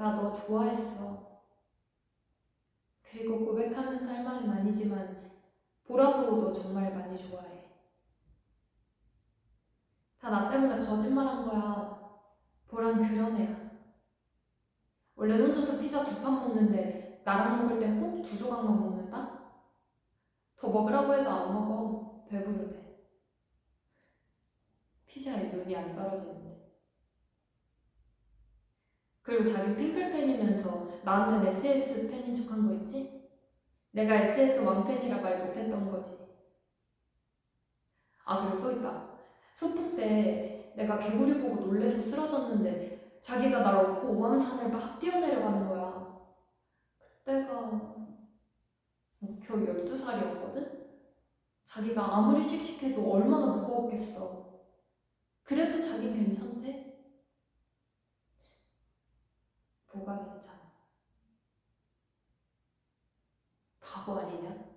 나 너 좋아했어. 그리고 고백하면서 할 말은 아니지만 보라도 너 정말 많이 좋아해. 다 나 때문에 거짓말한 거야. 보란 그런 애야. 원래 혼자서 피자 두 판 먹는데 나랑 먹을 땐 꼭 두 조각만 먹는다? 더 먹으라고 해도 안 먹어. 배부르대. 피자에 눈이 안 떨어지는데. 그리고 자기 핑클 팬이면서 나한텐 SS 팬인 척한 거 있지? 내가 SS 왕팬이라 말 못했던 거지. 아, 그리고 또 있다. 소풍 때 내가 개구리 보고 놀래서 쓰러졌는데 자기가 날 업고 우암산을 막 뛰어내려가는 거야. 그때가 어, 겨우 12살이었거든? 자기가 아무리 씩씩해도 얼마나 무거웠겠어. 그래도 자긴 괜찮 뭐가 괜찮아? 바보 아니냐?